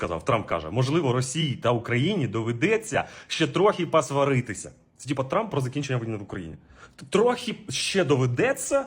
сказав, Трамп каже, можливо, Росії та Україні доведеться ще трохи посваритися. Це типа Трамп про закінчення війни в Україні. Трохи ще доведеться.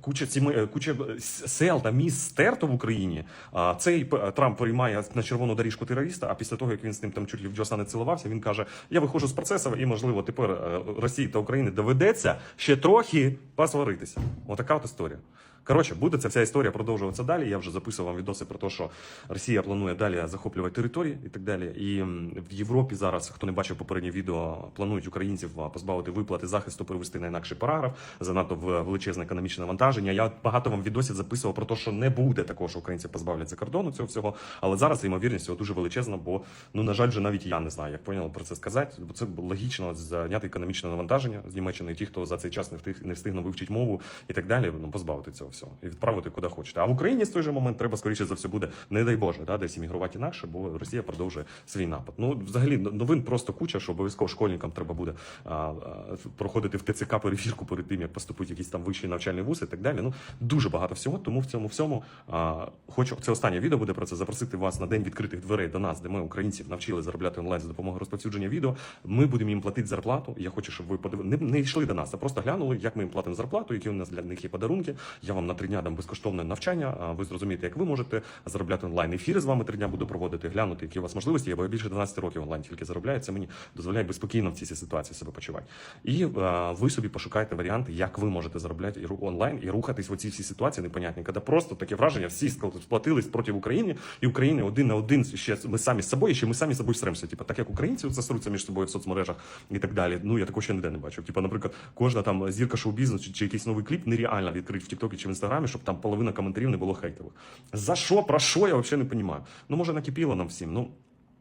куча сімей, е, куча е, сел та міст стерто в Україні. А цей Трамп приймає на червону доріжку терориста. А після того, як він з ним там чуть ли в Джоса не цілувався, він каже: Я виходжу з процесу, і можливо тепер е, Росії та Україні доведеться ще трохи посваритися. Отака от історія. Коротше, буде ця вся історія продовжуватися далі. Я вже записував вам відоси про те, що Росія планує далі захоплювати території і так далі. І в Європі зараз, хто не бачив попереднє відео, планують українців позбавити виплати захисту, перевести на інакший параграф, занадто в величезне економічне навантаження. Я багато вам відосів записував про те, що не буде такого, що українці позбавлять за кордону цього всього. Але зараз ймовірність цього дуже величезна, бо ну на жаль, вже навіть я не знаю, як поняв про це сказати. Бо це логічно зняти економічне навантаження з Німеччини, ті, хто за цей час не встиг не встигне вивчити мову і так далі, ну позбавити цього всього і відправити куди хочете. А в Україні з той же момент треба скоріше за все буде, не дай Боже, да, десь іммігрувати інакше, бо Росія продовжує свій напад. Ну взагалі новин просто куча, що обов'язково школьникам треба буде а, а, проходити в ТЦК перевірку перед тим, як поступити в якийсь там вищий навчальний вуз і так далі. Ну дуже багато всього. Тому в цьому всьому а, хочу це останнє відео буде про це запросити вас на день відкритих дверей до нас, де ми українців навчили заробляти онлайн за допомогою розповсюдження відео. Ми будемо їм платити зарплату. Я хочу, щоб ви подив... не, не йшли до нас, а просто глянули, як ми їм платимо зарплату, які у нас для них є подарунки. Я вам на три дня дам безкоштовне навчання. Ви зрозумієте, як ви можете заробляти онлайн. Ефіри з вами три дня буду проводити, глянути, які у вас можливості є, бо я більше 12 років онлайн тільки заробляю. Це мені дозволяє безпокійно в цій ситуації себе почувати. І е, ви собі пошукайте варіанти, як ви можете заробляти онлайн і рухатись в оцій всій ситуації непонятні, коли просто таке враження, всі сплатились проти України, і України один на один ще ми самі з собою, ще ми самі з собою сремся. Типа, так як українці засруться між собою в соцмережах і так далі. Ну я такого ще ніде не бачив. Типа, наприклад, кожна там зірка шоу-бізнесу чи якийсь новий кліп нереально відкрити в Тіктокі чи в Інстаграмі, щоб там половина коментарів не було хейтових. За що, про що, я взагалі не розумію. Ну, може, накипіло нам всім. Ну,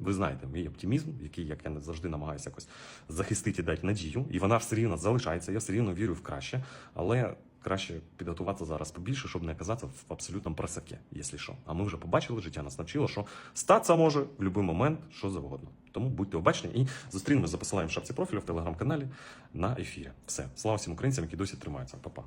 Ви знаєте, мій оптимізм, який, як я завжди намагаюся якось захистити і дати надію, і вона все рівно залишається. Я все рівно вірю в краще, але краще підготуватися зараз побільше, щоб не оказатися в абсолютному просаке, якщо що. А ми вже побачили, життя нас навчило, що статися може в будь-який момент, що завгодно. Тому будьте обачні і зустрінемось за посиланням в шапці профілю в телеграм-каналі на ефірі. Все, слава всім українцям, які досі тримаються. Па-па.